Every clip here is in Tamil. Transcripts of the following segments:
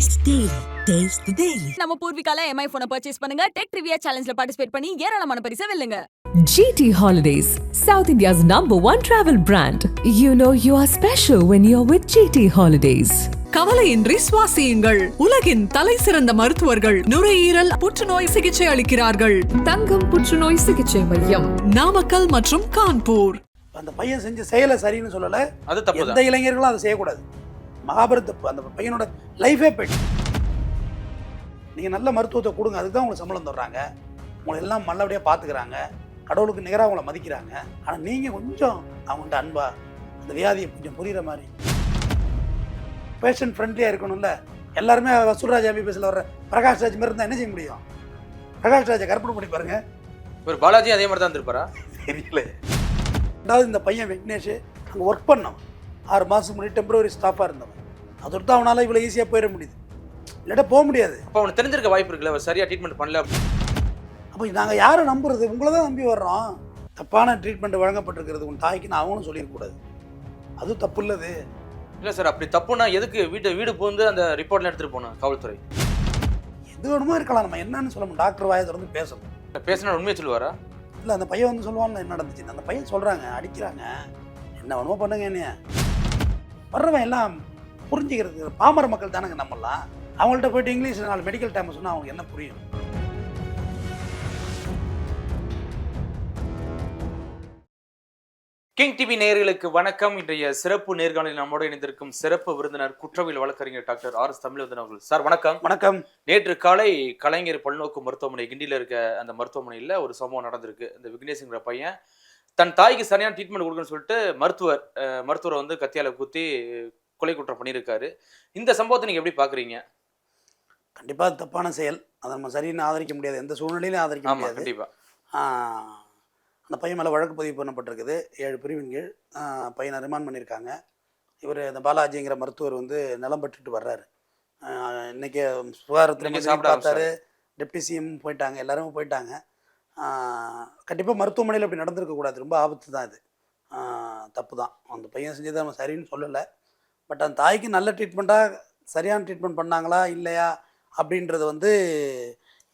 Daily. Taste the Daily. நம்ம பூர்விகால எம்ஐ போனை பர்ச்சேஸ் பண்ணுங்க டெக் ட்ரிவியா சேலஞ்ச்ல பார்ட்டிசிபேட் பண்ணி ஏராளமான பரிசை வெல்லுங்க GT Holidays, South India's number one travel brand. You know you are special when you're with GT Holidays. கவலையின்றி சுவாசியுங்கள் உலகின் தலை சிறந்த மருத்துவர்கள் நுரையீரல் புற்றுநோய் சிகிச்சை அளிக்கிறார்கள் தங்கம் புற்றுநோய் சிகிச்சை மையம் நாமக்கல் மற்றும் கான்பூர் அந்த பையன் செஞ்ச செயலை சரின்னு சொல்லலை அது தப்பு எந்த இளைஞர்களும் அதை செய்யக்கூடாது மகாபாரத் அந்த பையனோட லைஃபே போயிட்டு நீங்கள் நல்ல மருத்துவத்தை கொடுங்க. அதுக்கு தான் உங்களுக்கு சம்பளம் தர்றாங்க. உங்களை எல்லாம் நல்லபடியாக பார்த்துக்கிறாங்க கடவுளுக்கு நிகராக உங்களை மதிக்கிறாங்க. ஆனால் நீங்கள் கொஞ்சம் அவங்கள்ட்ட அன்பா அந்த வியாதியை கொஞ்சம் புரிகிற மாதிரி. பேஷண்ட் ஃப்ரெண்ட்லியாக இருக்கணும்ல. எல்லாருமே வசூல்ராஜ் எம்பிபிஎஸ்ல வர பிரகாஷ் ராஜ் மாதிரி இருந்தால் என்ன செய்ய முடியும்? பிரகாஷ் ராஜை கற்பனை பண்ணி பாருங்க. ஒரு பாலாஜி அதே மாதிரி தான் இருந்திருப்பாரா? தெரியல ரெண்டாவது இந்த பையன் விக்னேஷ் அங்கே ஒர்க் பண்ணவன் ஆறு மாதத்துக்கு முன்னாடி டெம்பரவரி ஸ்டாஃபாக இருந்தவன். அதோட தான் அவனால் இவ்வளோ ஈஸியாக போயிட முடியுது. இல்லாட்டா போக முடியாது. அப்போ அவனுக்கு தெரிஞ்சிருக்க வாய்ப்பு இருக்குல்ல அவர் சரியா ட்ரீட்மெண்ட் பண்ணல அப்போ நாங்கள் யாரை நம்புறது? உங்களை தான் நம்பி வர்றோம். தப்பான ட்ரீட்மெண்ட் வழங்கப்பட்டிருக்கிறது உன் தாய்க்கு நான் அவங்களும் சொல்லிடக்கூடாது அது தப்பு இல்லது இல்ல சார் அப்படி தப்புனா எதுக்கு வீட்டு வீடு புகுந்து அந்த ரிப்போர்ட்ல எடுத்துட்டு போனோம் காவல்துறை? எது வேணுமோ இருக்கலாம். நம்ம என்னன்னு சொல்ல முடியும். டாக்டர் வாயை திறந்து பேசணும். பேசினா உண்மையை சொல்லுவாரா? இல்லை அந்த பையன் வந்து சொல்லுவான்ல என்ன நடந்துச்சு அந்த பையன் சொல்கிறாங்க அடிக்கிறாங்க. என்ன வேணுமோ பண்ணுங்க என்னைய. வர்றவன் எல்லாம் புரிஞ்சுக்கிறது. பாமர மக்கள் தானங்க நம்மலாம் அவங்கள்ட்ட போயிட்டு இங்கிலீஷ் நாலு மெடிக்கல் டைம் சொன்னால் அவங்களுக்கு என்ன புரியும்? கிங் டிவி நேயர்களுக்கு வணக்கம். இன்றைய சிறப்பு நேர்காணலில் நம்மோடு இணைந்திருக்கும் சிறப்பு விருந்தினர் குற்றவியல் வழக்கறிஞர் டாக்டர் ஆர் எஸ் தமிழ்வந்தன் அவர்கள். சார் வணக்கம். வணக்கம். நேற்று காலை கலைஞர் பல்நோக்கு மருத்துவமனை கிண்டியில் இருக்க அந்த மருத்துவமனையில் ஒரு சம்பவம் நடந்திருக்கு. இந்த விக்னேஷ்ங்கிற பையன் தன் தாய்க்கு சரியான ட்ரீட்மெண்ட் கொடுக்கணும்னு சொல்லிட்டு மருத்துவர் மருத்துவரை வந்து கத்தியால குத்தி கொலை குற்றம் பண்ணியிருக்காரு. இந்த சம்பவத்தை நீங்க எப்படி பாக்குறீங்க? கண்டிப்பாக தப்பான செயல். அதை நம்ம சரின்னு ஆதரிக்க முடியாது. எந்த சூழ்நிலையிலும் ஆதரிக்க முடியாது. கண்டிப்பா. ஆஹ், அந்த பையன் மேலே வழக்கு பதிவு பண்ணப்பட்டிருக்குது. ஏழு பிரிவின் கீழ் பையனை ரிமாண்ட் பண்ணியிருக்காங்க. இவர் இந்த பாலாஜிங்கிற மருத்துவர் வந்து நிலம் பெற்றுட்டு வர்றாரு. இன்னைக்கு சுகாதாரத்துறை பார்த்தாரு. டெப்டி சிஎம் போயிட்டாங்க. எல்லாருமே போயிட்டாங்க. கண்டிப்பாக மருத்துவமனையில் இப்படி நடந்திருக்கக்கூடாது ரொம்ப ஆபத்து தான் இது. தப்பு தான். அந்த பையன் செஞ்சதை நம்ம சரின்னு சொல்லலை. பட் அந்த தாய்க்கு நல்ல ட்ரீட்மெண்ட்டாக சரியான ட்ரீட்மெண்ட் பண்ணாங்களா இல்லையா அப்படின்றது வந்து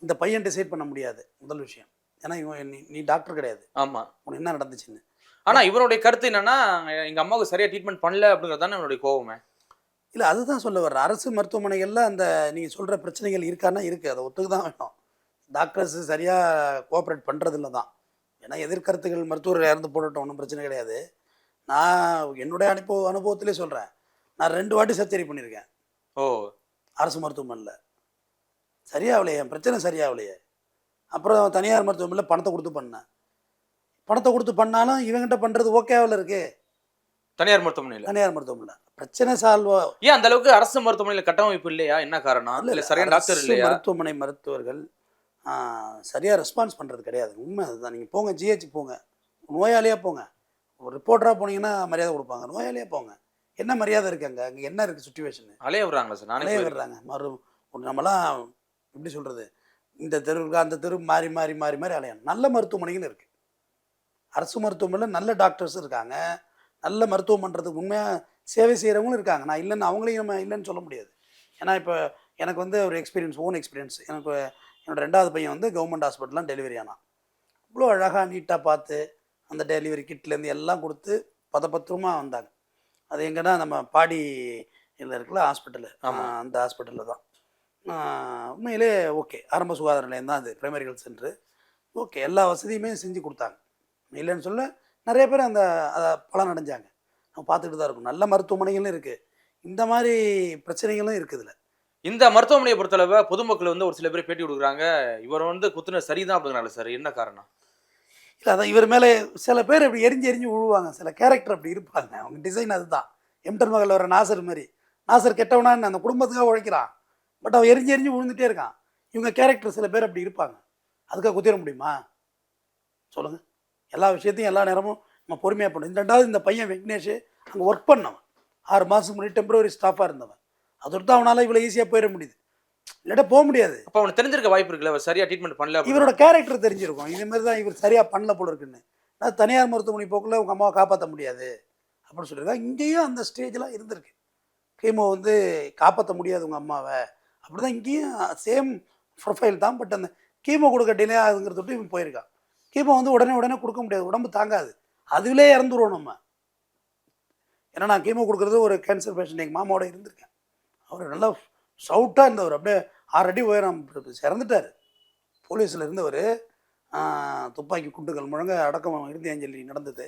இந்த பையன் டிசைட் பண்ண முடியாது. முதல் விஷயம். ஏன்னா இவன் நீ நீ டாக்டர் கிடையாது. ஆமா. உனக்கு என்ன நடந்துச்சுன்னு. ஆனா இவருடைய கருத்து என்னன்னா எங்க அம்மாவுக்கு சரியா ட்ரீட்மெண்ட் பண்ணல அப்படிங்கிறது தானே என்னுடைய கோவமே? இல்லை அதுதான் சொல்ல வர்ற அரசு மருத்துவமனைகளில் அந்த நீங்கள் சொல்கிற பிரச்சனைகள் இருக்கான்னா இருக்குது அதை ஒத்துக்கு தான் வேணும். டாக்டர்ஸ் சரியாக கோஆப்ரேட் பண்ணுறதில்ல தான் ஏன்னா எதிர்கருத்துகள் மருத்துவர்கள் இறந்து போடட்டும் ஒன்றும் பிரச்சனை கிடையாது. நான் என்னுடைய அனுபவ அனுபவத்திலே சொல்கிறேன் நான் ரெண்டு வாட்டி சர்ஜரி பண்ணியிருக்கேன். ஓ. அரசு மருத்துவமனையில். சரியாகலையே என் பிரச்சனை சரியாகலையே. அப்புறம் தனியார் மருத்துவமனையில் பணத்தை கொடுத்து பண்ணேன். பணத்தை கொடுத்து பண்ணாலும் இவங்கிட்ட பண்ணுறது ஓகேவில் இருக்கு. தனியார் மருத்துவமனையில? தனியார் மருத்துவமனையில். பிரச்சனை சால்வ் ஏன் அந்த அளவுக்கு அரசு மருத்துவமனையில கட்டமைப்பு இல்லையா? என்ன காரணம்? இல்ல சரியான டாக்டர் இல்லையா? மருத்துவமனை மருத்துவர்கள் சரியாக ரெஸ்பான்ஸ் பண்ணுறது கிடையாது. உண்மை அதுதான். நீங்கள் போங்க ஜிஹெச் போங்க. நோயாளியாக போங்க. ஒரு ரிப்போர்ட்டராக போனீங்கன்னா மரியாதை கொடுப்பாங்க. நோயாளியாக போங்க. என்ன மரியாதை இருக்கு அங்கே? அங்கே என்ன இருக்குது சுச்சுவேஷனு அலைய விடுறாங்களா சார் அலைய. விடுறாங்க. மறு ஒரு நம்மலாம் எப்படி சொல்கிறது இந்த தெருவுக்கு அந்த தெரு மாறி மாறி மாறி மாறி அலையணும். நல்ல மருத்துவமனைகள் இருக்குது அரசு மருத்துவமனையில் நல்ல டாக்டர்ஸ் இருக்காங்க. நல்ல மருத்துவம் பண்ணுறதுக்கு உண்மையாக சேவை செய்கிறவங்களும் இருக்காங்க. நான் இல்லைன்னு அவங்களையும் நம்ம இல்லைன்னு சொல்ல முடியாது. ஏன்னா இப்போ எனக்கு வந்து ஒரு எக்ஸ்பீரியன்ஸ் ஓன் எக்ஸ்பீரியன்ஸ் எனக்கு என்னோட ரெண்டாவது பையன் வந்து கவர்மெண்ட் ஹாஸ்பிட்டலாம் டெலிவரி ஆனான். இவ்வளோ அழகாக நீட்டாக பார்த்து அந்த டெலிவரி கிட்லேருந்து எல்லாம் கொடுத்து பதப்பத்திரமாக வந்தாங்க. அது எங்கன்னா நம்ம பாடி இதில் இருக்குல்ல ஹாஸ்பிட்டலு. அந்த ஹாஸ்பிட்டலில் தான். உண்மையிலே ஓகே ஆரம்ப சுகாதார நிலையம் தான் அது பிரைமரி ஹெல்த் சென்டரு ஓகே எல்லா வசதியுமே செஞ்சு கொடுத்தாங்க. இல்லைன்னு சொல்ல நிறைய பேர் அந்த அதை பலன் அடைஞ்சாங்க. நம்ம பார்த்துக்கிட்டு தான் இருக்கும். நல்ல மருத்துவமனைகளும் இருக்குது இந்த மாதிரி பிரச்சனைகளும் இருக்குது இதில். இந்த மருத்துவமனையை பொறுத்தளவு பொதுமக்கள் வந்து ஒரு சில பேர் பேட்டி கொடுக்குறாங்க. இவர் வந்து குத்துன சரிதான் அப்படிங்கிறாங்க சார். என்ன காரணம்? இல்லை அதான் இவர் மேலே சில பேர் அப்படி எரிஞ்சு எரிஞ்சு விழுவாங்க சில கேரக்டர் அப்படி இருப்பாங்க. அவங்க டிசைன் அதுதான். எம்டர் மகள் வர நாசர் மாதிரி. நாசர் கெட்டவனான்னு அந்த குடும்பத்துக்காக உழைக்கிறான். பட் அவன் எரிஞ்சு எரிஞ்சு விழுந்துட்டே இருக்கான். இவங்க கேரக்டர் சில பேர் அப்படி இருப்பாங்க. அதுக்காக குத்திர முடியுமா? சொல்லுங்கள் எல்லா விஷயத்தையும் எல்லா நேரமும் நம்ம பொறுமையாக பண்ணணும். இந்த ரெண்டாவது இந்த பையன் விக்னேஷ் அங்கே ஒர்க் பண்ணவன். ஆறு மாதத்துக்கு முன்னாடி டெம்பரவரி ஸ்டாஃபாக இருந்தவன். அதோட தான் அவனால் இவ்வளோ ஈஸியாக போயிட முடியுது. இல்லாட்டா போக முடியாது. அப்போ அவனுக்கு தெரிஞ்சிருக்க வாய்ப்பு இருக்குல்ல அவர் சரியா ட்ரீட்மெண்ட் பண்ணல. இவரோட கேரக்டர் தெரிஞ்சிருக்கும். இதே மாதிரி தான் இவர் சரியாக பண்ணல போல இருக்குன்னு. நான் தனியார் மருத்துவமனை போக்குள்ள உங்கள் அம்மாவை காப்பாற்ற முடியாது. அப்படின்னு சொல்லியிருக்காங்க இங்கேயும் அந்த ஸ்டேஜ்லாம் இருந்திருக்கு. கீமோ வந்து காப்பாற்ற முடியாது உங்கள் அம்மாவை. அப்படி தான் இங்கேயும் சேம் ப்ரொஃபைல் தான். பட் அந்த கீமோ கொடுக்க டிலே ஆகுங்கிறத விட்டு இவன் போயிருக்கான். கீமோ வந்து உடனே உடனே கொடுக்க முடியாது. உடம்பு தாங்காது. அதுவிலே இறந்துருவோம் நம்ம. ஏன்னா நான் கீமோ கொடுக்குறது ஒரு கேன்சர் பேஷண்ட் எங்கள் மாமாவோட இருந்திருக்கேன். அவர் நல்லா சவுட்டாக இருந்தவர். அப்படியே ஆறு அடி உயரம் இறந்துட்டார் போலீஸில் இருந்தவர் துப்பாக்கி குண்டுகள் முழங்க அடக்கம் இறுதி அஞ்சலி நடந்தது.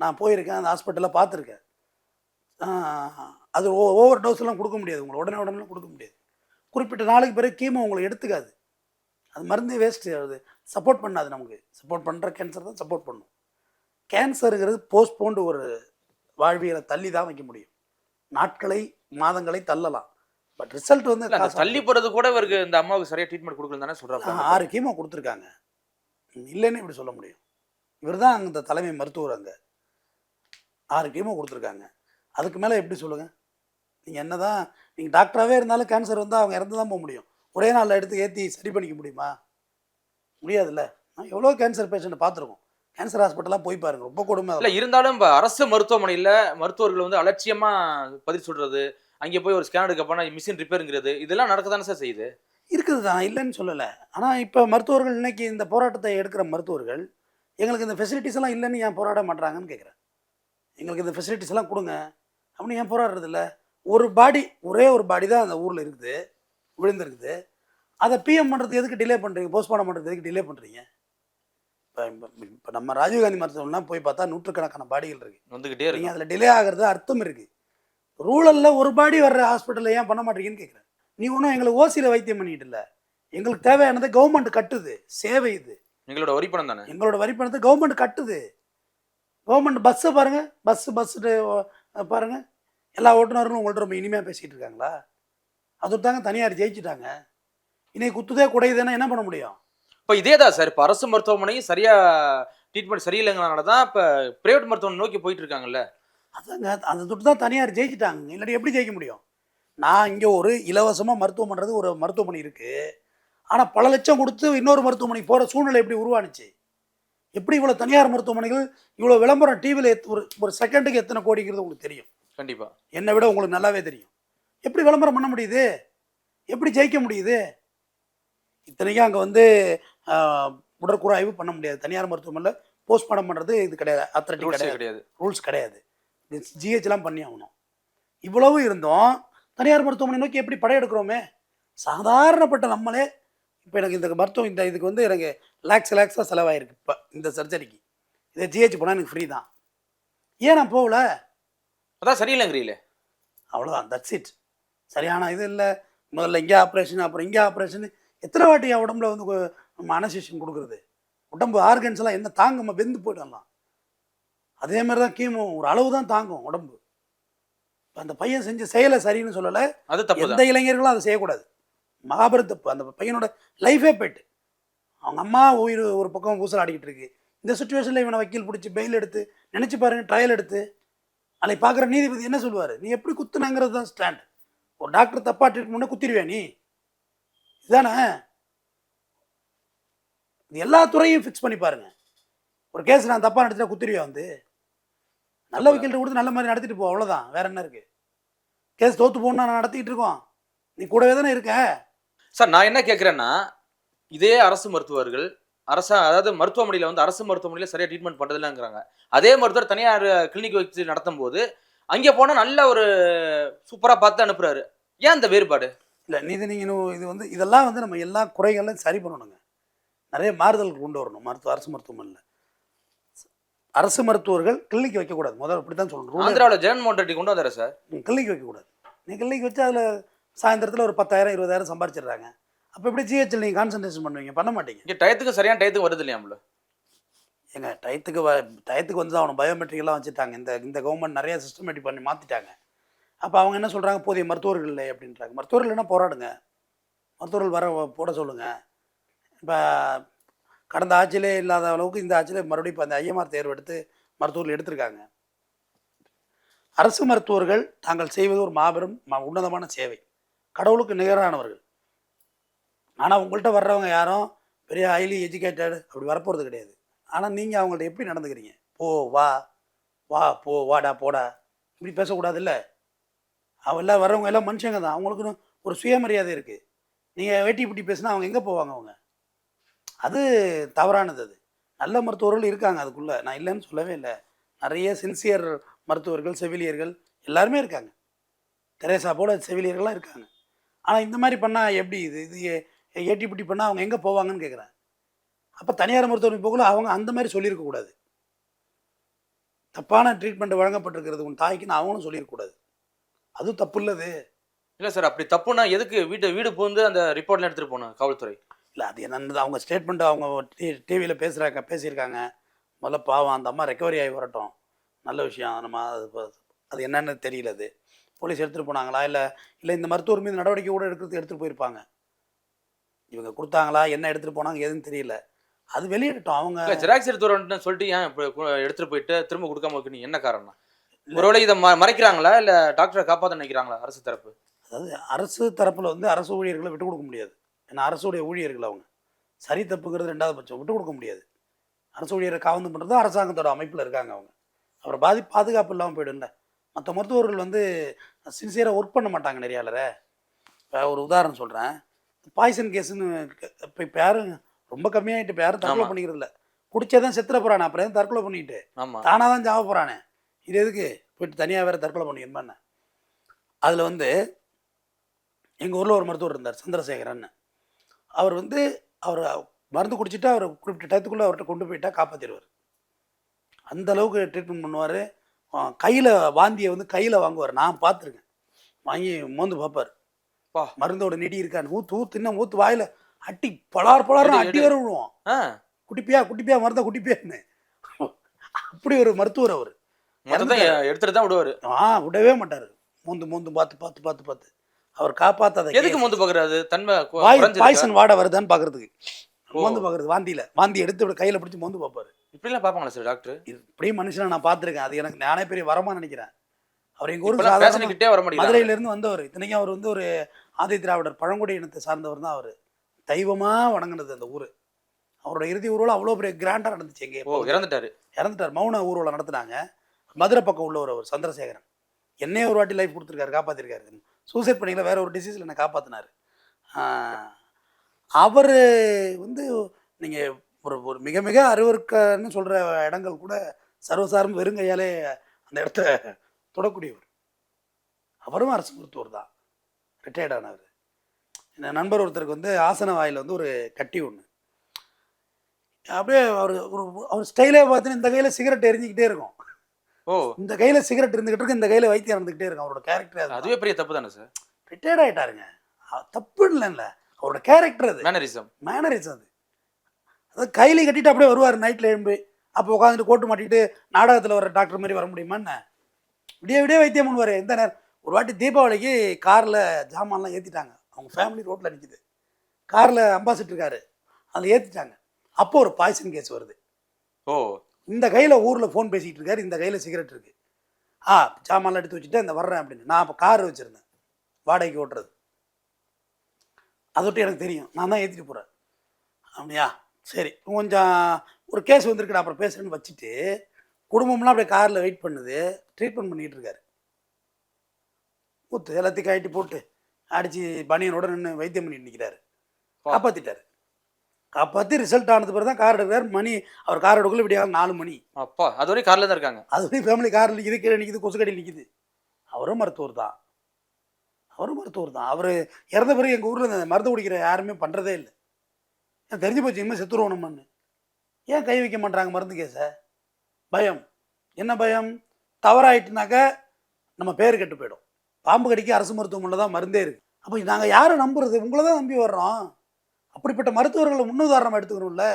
நான் போயிருக்கேன் அந்த ஹாஸ்பிட்டலில் பார்த்துருக்கேன். அது ஓவர் டோஸ்லாம் கொடுக்க முடியாது. உங்களை உடனே உடனே கொடுக்க முடியாது. குறிப்பிட்ட நாளைக்கு பிறகு கீமோ உங்களை எடுத்துக்காது. அது மருந்தே வேஸ்ட்டு அது சப்போர்ட் பண்ணாது நமக்கு. சப்போர்ட் பண்ணுற கேன்சர் தான் சப்போர்ட் பண்ணும். கேன்சருங்கிறது போஸ்ட்போண்டு ஒரு வாழ்வியலை தள்ளி தான் வைக்க முடியும். நாட்களை மாதங்களை தள்ளலாம். பட் ரிசல்ட் வந்து தள்ளி போறது கூட இவருக்கு இந்த அம்மாவுக்கு சரியா ட்ரீட்மெண்ட் கொடுக்கல தானே ஆ, சொல்றாங்க ஆறு கீமோ கொடுத்துருக்காங்க. இல்லைன்னு இப்படி சொல்ல முடியும். இவர் தான் அந்த தலைமை மருத்துவர் அங்கே. ஆறு கீமோ கொடுத்துருக்காங்க. அதுக்கு மேலே எப்படி சொல்லுங்கள் நீங்கள் என்ன தான் நீங்கள் டாக்டராகவே இருந்தாலும் கேன்சர் வந்தால் அவங்க இறந்து தான் போக முடியும். ஒரே நாளில் எடுத்து ஏற்றி சரி பண்ணிக்க முடியுமா? முடியாதுல்ல. நான் எவ்வளோ கேன்சர் பேஷண்ட்டை பார்த்துருக்கோம். கேன்சர் ஹாஸ்பிட்டலாம் போய் பாருங்க. ரொம்ப கொடுமை இல்ல இருந்தாலும் இப்ப அரசு மருத்துவமனையில மருத்துவர்கள் வந்து அலட்சியமா பதில் சொல்றது அங்கே போய் ஒரு ஸ்கேன் எடுக்க போனா மிஷின் ரிப்பேருங்கிறது இதெல்லாம் நடக்க தானே சார் செய்யுது? இருக்குது தான் இல்லைன்னு சொல்லலை. ஆனால் இப்போ மருத்துவர்கள் இன்னைக்கு இந்த போராட்டத்தை எடுக்கிற மருத்துவர்கள் எங்களுக்கு இந்த ஃபெசிலிட்டிஸ் எல்லாம் இல்லைன்னு ஏன் போராட மாட்றாங்கன்னு கேட்குறேன் எங்களுக்கு இந்த ஃபெசிலிட்டிஸ் எல்லாம் கொடுங்க. அப்படின்னு ஏன் போராடுறது இல்ல? ஒரு பாடி ஒரே ஒரு பாடி தான் அந்த ஊரில் இருக்குது விழுந்திருக்குது. அதை பிஎம் பண்ணுறதுக்கு எதுக்கு டிலே பண்ணுறீங்க போஸ்ட்மார்ட்டம் பண்ணுறதுக்கு எதுக்கு டிலே பண்ணுறீங்க இப்போ இப்போ நம்ம ராஜீவ்காந்தி மருத்துவம்லாம் போய் பார்த்தா நூற்றுக்கணக்கான பாடிகள் இருக்குது வந்துகிட்டே நீங்கள் இருக்கு அதில் டிலே ஆகிறது அர்த்தம் இருக்குது ரூரலில் ஒரு பாடி வர்ற ஹாஸ்பிட்டலில் ஏன் பண்ண மாட்டீங்கன்னு கேட்குறேன் நீ ஒன்றும் எங்களுக்கு ஓசியில் வைத்தியம் பண்ணிட்டு இல்லை. எங்களுக்கு தேவையானது கவர்மெண்ட் கட்டுது. சேவை இது. எங்களோட வரி பணம் தானே? எங்களோட வரி பணத்தை கவர்மெண்ட் கட்டுது. கவர்மெண்ட் பஸ்ஸை பாருங்கள் பஸ்ஸு பஸ்ஸு பாருங்கள் எல்லா ஓட்டுநர்களும் உங்கள்ட்ட ரொம்ப இனிமையாக பேசிகிட்டு இருக்காங்களா? அது தாங்க தனியார் ஜெயிச்சிட்டாங்க. இன்னைக்கு குத்துதே குடையுதுன்னா என்ன பண்ண முடியும்? இப்ப இதே தான் சார். இப்ப அரசு மருத்துவமனையும் சரியா ட்ரீட்மெண்ட் சரியில்லைங்கனால தான் இப்ப பிரைவேட் மருத்துவமனை நோக்கி போயிட்டு இருக்காங்கல்ல அதாங்க அந்த துட்டு தான் தனியார் ஜெயிச்சிட்டாங்க. இல்லாட்டி எப்படி ஜெயிக்க முடியும்? நான் இங்கே ஒரு இலவசமாக மருத்துவம் பண்ணுறது ஒரு மருத்துவமனை இருக்குது ஆனால் பல லட்சம் கொடுத்து இன்னொரு மருத்துவமனைக்கு போகிற சூழ்நிலை எப்படி உருவானுச்சு? எப்படி இவ்வளோ தனியார் மருத்துவமனைகள் இவ்வளோ விளம்பரம் டிவியில் ஒரு ஒரு செகண்டுக்கு எத்தனை கோடிங்கிறது உங்களுக்கு தெரியும். கண்டிப்பா. என்னை விட உங்களுக்கு நல்லாவே தெரியும். எப்படி விளம்பரம் பண்ண முடியுது? எப்படி ஜெயிக்க முடியுது? இத்தனைக்கும் அங்கே வந்து உடற்கூறாய்வு பண்ண முடியாது. தனியார் மருத்துவமனையில் போஸ்ட்மார்ட்டம் பண்ணுறது இது கிடையாது. ரூல்ஸே கிடையாது. ரூல்ஸ் கிடையாது. ஜிஹெச்லாம் பண்ணி ஆகணும். இவ்வளவு இருந்தோம் தனியார் மருத்துவமனை நோக்கி எப்படி படையெடுக்கிறோமே சாதாரணப்பட்ட நம்மளே இப்போ எனக்கு இந்த மருத்துவம் இந்த இதுக்கு வந்து எனக்கு லேக்ஸ் லேக்ஸாக செலவாயிருக்கு இப்போ இந்த சர்ஜரிக்கு இதை ஜிஹெச் போனால் எனக்கு ஃப்ரீ தான். ஏன் நான் போகல? அதான் சரியில்லைங்கிறீங்களே. அவ்வளோதான் தட்ஸ் இட் சரியான இது இல்லை. முதல்ல இங்கே ஆப்ரேஷன் அப்புறம் இங்கே ஆப்ரேஷன் எத்தனை வாட்டி என் உடம்புல வந்து நம்ம அனசிஷன் கொடுக்குறது. உடம்பு ஆர்கன்ஸ் எல்லாம் என்ன தாங்கம்மா வெந்து போயிடலாம். அதே மாதிரி தான் கீமோ ஒரு அளவு தான் தாங்கும் உடம்பு. இப்ப அந்த பையன் செஞ்ச செயலை சரின்னு சொல்லலை. அது தப்பு எந்த இளைஞர்களும் அதை செய்யக்கூடாது. மகாபாரத் அந்த பையனோட லைஃபே போயிட்டு. அவங்க அம்மா உயிர் ஒரு பக்கம் ஊசலாடிக்கிட்டு இருக்கு. இந்த சுச்சுவேஷனில் இவனை வக்கீல் பிடிச்சி பெயில் எடுத்து நினச்சி பாருங்க ட்ரையல் எடுத்து. அதை பார்க்குற நீதிபதி என்ன சொல்லுவார்? நீ எப்படி குத்துனங்கிறது தான் ஸ்டாண்ட் ஒரு டாக்டர் தப்பாக ட்ரீட் பண்ண குத்திடுவியா நீ? இதுதானே இது எல்லா துறையும் ஃபிக்ஸ் பண்ணி பாருங்க. ஒரு கேஸ் நான் தப்பாக நடத்திட்டா குத்திடுவியா வந்து? நல்ல வக்கீல்கிட்ட கொடுத்து நல்ல மாதிரி நடத்திட்டு போ அவ்வளோதான் வேற என்ன இருக்கு? கேஸ் தோத்து போகணும் நான் நடத்திக்கிட்டு இருக்கோம். நீ கூடவே தானே இருக்க? சார் நான் என்ன கேட்குறேன்னா இதே அரசு மருத்துவர்கள் அரசா அதாவது மருத்துவமனையில் வந்து அரசு மருத்துவமனையில் சரியாக ட்ரீட்மெண்ட் பண்ணுறதில்லங்கிறாங்க அதே மருத்துவர் தனியார் கிளினிக் வச்சு நடத்தும் போது அங்கே போனால் நல்ல ஒரு சூப்பராக பார்த்து அனுப்புறாரு. ஏன் அந்த வேறுபாடு? இல்லை இது நீங்கள் இது வந்து இதெல்லாம் வந்து நம்ம எல்லா குறைகளையும் சரி பண்ணணுங்க. நிறைய மாறுதல் கொண்டு வரணும். மருத்துவ அரசு மருத்துவமனையில். அரசு மருத்துவர்கள் கிளினிக் வைக்கக்கூடாது. முதல்ல இப்படி தான் சொல்லணும் ஆந்திராவில் ஜெகன்மோகன் ரெட்டி கொண்டு வந்தாரு சார்? நீ கிளினிக் வைக்கக்கூடாது. நீ கிளினிக் வச்சு அதில் சாயந்தரத்தில் ஒரு பத்தாயிரம் இருபதாயிரம் சம்பாரிச்சிடுறாங்க. அப்போ எப்படி ஜிஹெச்சில் நீங்கள் கான்சன்ட்ரேஷன் பண்ணுவீங்க? பண்ண மாட்டீங்க. இங்கே டயத்துக்கு சரியான டயத்துக்கு வருது இல்லையாம்ல ஏங்க டயத்துக்கு வ டயத்துக்கு வந்து அவனை பயோமெட்ரிக்கெல்லாம் வச்சுட்டாங்க. இந்த இந்த கவர்மெண்ட் நிறைய சிஸ்டமேட்டிக் பண்ணி மாற்றிட்டாங்க அப்போ அவங்க என்ன சொல்கிறாங்க போதிய மருத்துவர்கள் இல்லை அப்படின்றாங்க. மருத்துவர்கள் என்ன போராடுங்க. மருத்துவர்கள் வர போட சொல்லுங்கள் இப்போ கடந்த ஆட்சியிலே இல்லாத அளவுக்கு இந்த ஆட்சியிலே மறுபடியும் இப்போ அந்த ஐஎம்ஆர் தேர்வு எடுத்து மருத்துவர்கள் எடுத்திருக்காங்க. அரசு மருத்துவர்கள் தாங்கள் செய்வது ஒரு மாபெரும் ம- உன்னதமான சேவை. கடவுளுக்கு நிகரானவர்கள். ஆனால் உங்கள்கிட்ட வர்றவங்க யாரும் பெரிய ஹைலி எஜுகேட்டட் அப்படி வரப்போகிறது கிடையாது. ஆனால் நீங்கள் அவங்கள்ட்ட எப்படி நடந்துக்கிறீங்க? போ வா. வா போ வாடா போடா. இப்படி பேசக்கூடாதுல்ல? அவ எல்லாம் வர்றவங்க எல்லாம் மனுஷங்க தான் அவங்களுக்குன்னு ஒரு சுயமரியாதை இருக்குது நீங்கள் வெட்டி இப்படி பேசினா அவங்க எங்கே போவாங்க அவங்க? அது தவறானது அது. நல்ல மருத்துவர்கள் இருக்காங்க அதுக்குள்ளே. நான் இல்லைன்னு சொல்லவே இல்லை. நிறைய சின்சியர் மருத்துவர்கள் செவிலியர்கள் எல்லாருமே இருக்காங்க. தெரேசா போல செவிலியர்களாக இருக்காங்க. ஆனால் இந்த மாதிரி பண்ணால் எப்படி இது? இது ஏ- ஏட்டி பண்ணால் அவங்க எங்கே போவாங்கன்னு கேட்குறேன் அப்போ தனியார் மருத்துவமனை போகல அவங்க அந்த மாதிரி சொல்லியிருக்கக்கூடாது தப்பான ட்ரீட்மெண்ட் வழங்கப்பட்டிருக்கிறது உன் தாய்க்குன்னு அவங்களும் சொல்லியிருக்கக்கூடாது அதுவும் தப்பு இல்லது இல்லை சார் அப்படி தப்புனா எதுக்கு? வீட்டு வீடு புகுந்து அந்த ரிப்போர்ட்லாம் எடுத்துட்டு போகணும் காவல்துறை. இல்லை அது என்னன்னு அவங்க ஸ்டேட்மெண்ட் அவங்க டிவியில் பேசுகிறாங்க பேசியிருக்காங்க. முதல்ல பாவம் அந்த அம்மா ரெக்கவரி ஆகி வரட்டும். நல்ல விஷயம். நம்ம அது அது என்னன்னு தெரியல அது. போலீஸ் எடுத்துகிட்டு போனாங்களா? இல்லை இல்லை இந்த மருத்துவர் மீது நடவடிக்கை கூட எடுக்கிறது எடுத்துகிட்டு போயிருப்பாங்க. இவங்க கொடுத்தாங்களா? என்ன எடுத்துகிட்டு போனாங்க? எதுன்னு தெரியல. அது வெளியிடட்டும். அவங்க ஜெராக்ஸ் எடுத்து வரேன்னு சொல்லிட்டு ஏன் இப்ப எடுத்துட்டு போயிட்டு திரும்ப கொடுக்காம இருக்கீங்க என்ன காரணம்? ஒருவேளை இதை ம- மறைக்கிறாங்களா? இல்ல டாக்டரை காப்பாத்த நினைக்கிறாங்களா? அரசு தரப்பு? அதாவது அரசு தரப்பில் வந்து அரசு ஊழியர்களை விட்டு கொடுக்க முடியாது. ஏன்னா அரசுடைய ஊழியர்கள் அவங்க. சரி தப்புங்கிறது ரெண்டாவது பட்சம். விட்டு கொடுக்க முடியாது. அரசு ஊழியரை காவந்து பண்ணுறது அரசாங்கத்தோட அமைப்பில் இருக்காங்க அவங்க. அப்புறம் பாதி பாதுகாப்பு இல்லாமல் போயிடும்ல. மற்ற மருத்துவர்கள் வந்து சின்சியராக ஒர்க் பண்ண மாட்டாங்க நிறையாளரை இப்போ ஒரு உதாரணம் சொல்கிறேன் பாய்சன் கேஸுன்னு இப்போ இப்போ யாரும் ரொம்ப கம்மியாகிட்டு இப்போ யாரும் தற்கொலை ஆமா. பண்ணிக்கிறது இல்லை குடிச்சதான் செத்துற போகிறானே அப்புறம் தற்கொலை பண்ணிட்டு? தானாக தான் சாவ போகிறானே இது எதுக்கு? போயிட்டு தனியாக வேறு தற்கொலை பண்ணிக்கணுமா அதில் வந்து எங்கள் ஊரில் ஒரு மருத்துவர் இருந்தார் சந்திரசேகரன் அவர் வந்து அவர் மருந்து குடிச்சிட்டு அவர் குறிப்பிட்ட டயத்துக்குள்ளே அவர்கிட்ட கொண்டு போயிட்டா காப்பாற்றிடுவார் அந்த அளவுக்கு ட்ரீட்மெண்ட் பண்ணுவார். கையில் வாந்தியை வந்து கையில் வாங்குவார். நான் பார்த்துருக்கேன். வாங்கி மோந்து பார்ப்பார். பா. மருந்தோட நெடி இருக்கான்னு ஊத்து ஊத்து இன்னும் ஊத்து வாயில் அட்டி பலார் பலார்னு அட்டி. வர விழுவோம் ஆ. குடிப்பியா குடிப்பியா மருந்தை குடிப்பியான்னு அப்படி ஒரு மருத்துவர் அவர். எடுத்துட்டு தான் விடுவாரு. ஆ விடவே மாட்டார். மோந்து மோந்து பார்த்து பார்த்து பார்த்து பார்த்து. அவர் காப்பாத்தாத எதுக்கு மொந்து பாக்குறாரு? தன்மை? பாய்சன் வாட வருதான்னு பார்க்கறதுக்கு ஓ. மோந்து பார்க்கறது வாந்தியில. வாந்தி எடுத்து இப்படி கையில பிடிச்சி மோந்து பார்ப்பாரு இப்படிலாம் பாப்பாங்களா சார் டாக்டர் இது இப்படி மனுஷனை நான் பார்த்துருக்கேன் அது எனக்கு நானே பெரிய வரமா நினைக்கிறேன். அவர் எங்க ஊருக்கு வர மதுரையில இருந்து வந்தவர். இத்தனைக்கும் அவர் வந்து ஒரு ஆதி திராவிடர் பழங்குடி இனத்தை சார்ந்தவர் தான் அவர். தெய்வமா வணங்குனது அந்த ஊர். அவரோட இறுதி ஊர்வலம் அவ்வளோ பெரிய கிராண்டா நடந்துச்சு எங்க இறந்துட்டாரு. இறந்துட்டார். மௌன ஊர்வலம் நடத்துனாங்க. மதுரை பக்கம் உள்ளவர் அவர் சந்திரசேகரன். என்னையே ஒரு வாட்டி லைஃப் கொடுத்துருக்காரு காப்பாற்றிருக்காரு சூசைட் பண்ணிக்கல வேற ஒரு டிசீஸில் என்னை காப்பாற்றினார் அவர் வந்து நீங்கள் ஒரு ஒரு மிக மிக அறிவுறுக்கன்னு சொல்கிற இடங்கள் கூட சர்வசாரம் வெறுங்கையாலே அந்த இடத்த தொடக்கூடியவர். அவரும் அரசு மருத்துவர் தான். ரிட்டையர்ட் ஆனவர். என் நண்பர் ஒருத்தருக்கு வந்து ஆசன வாயில் வந்து ஒரு கட்டி ஒன்று அப்படியே அவர் ஒரு அவர் ஸ்டைலே பார்த்தீங்கன்னா இந்த கையில் சிகரெட் எரிஞ்சிக்கிட்டே இருக்கும். ஓ. இந்த கையில் சிகரெட் இருந்துகிட்டு இருக்கு இந்த கையில் வைத்தியம் இருந்துகிட்டே இருக்கும் அவரோட கேரக்டர் அதுவே பெரிய தப்பு தானே சார் ரிட்டையர்ட் ஆயிட்டாருங்க. அ- தப்பு இல்லைல்ல அவரோட கேரக்டர் அது. மேனரிசம் மேனரிஸ் அது. அதாவது கையில கட்டிட்டு அப்படியே வருவார் நைட்டில் எழும்பி. அப்போ உட்காந்துட்டு கோட்டு மாட்டிட்டு நாடகத்தில் வர டாக்டர் மாதிரி வர முடியுமா என்ன? விடிய விடிய வைத்தியம் பண்ணுவார். எந்த நேரம்? ஒரு வாட்டி தீபாவளிக்கு காரில் ஜாமான்லாம் ஏற்றிட்டாங்க அவங்க ஃபேமிலி ரோட்டில் நிற்கிது காரில் அம்பாசிடர் இருக்காரு. அதில் ஏற்றிட்டாங்க அப்போ ஒரு பாய்சன் கேஸ் வருது. ஓ இந்த கையில் ஊரில் ஃபோன் பேசிகிட்டு இருக்காரு இந்த கையில் சிகரெட் இருக்கு. ஆ சாமான்லாம் எடுத்து வச்சுட்டு இந்த வர்றேன் அப்படின்னு. நான் அப்போ கார் வச்சுருந்தேன். வாடகைக்கு ஓட்டுறது. அதொட்டு எனக்கு தெரியும். நான் தான் ஏற்றிட்டு போகிறேன் அப்படியா? சரி. கொஞ்சம் ஒரு கேஸ் வந்திருக்கு அப்புறம் பேசுகிறேன்னு வச்சுட்டு குடும்பம்லாம் அப்படியே காரில் வெயிட் பண்ணுது. ட்ரீட்மெண்ட் பண்ணிகிட்டு இருக்காரு. ஊத்து எல்லாத்தையும் கழட்டி போட்டு அடித்து பனியனோட நின்று வைத்தியம் பண்ணிட்டு நிற்கிறாரு. காப்பாற்றிட்டாரு காப்பாற்றி ரிசல்ட் ஆனது பிறகு தான் கார் எடுக்கிறார். மணி அவர் கார் எடுக்கல விடியா நாலு மணி. அப்பா அது வரைக்கும் கார்ல தான் இருக்காங்க. அது ஃபேமிலி கார் நிற்கிது கீழே நிற்கிது கொசுக்கடி நிற்கிது அவரும் மருத்துவர் தான். அவரும் மருத்துவர் தான். அவர் இறந்த பிறகு எங்கள் ஊரில் இந்த மருந்து குடிக்கிற யாருமே பண்ணுறதே இல்லை. எனக்கு தெரிஞ்சு போச்சு இனிமேல் செத்துருவோம் நம்மன்னு ஏன் கை வைக்க மாட்டாங்க மருந்து கேஸை பயம். என்ன பயம்? தவறாயிட்டுனாக்க நம்ம பேர் கெட்டு போயிடும். பாம்பு கடிக்க அரசு மருத்துவமனையில் தான் மருந்தே இருக்குது அப்போ நாங்கள் யாரை நம்புறது? உங்களை தான் நம்பி வர்றோம். அப்படிப்பட்ட மருத்துவர்களை முன்னுதாரணமாக எடுத்துக்கணும்ல?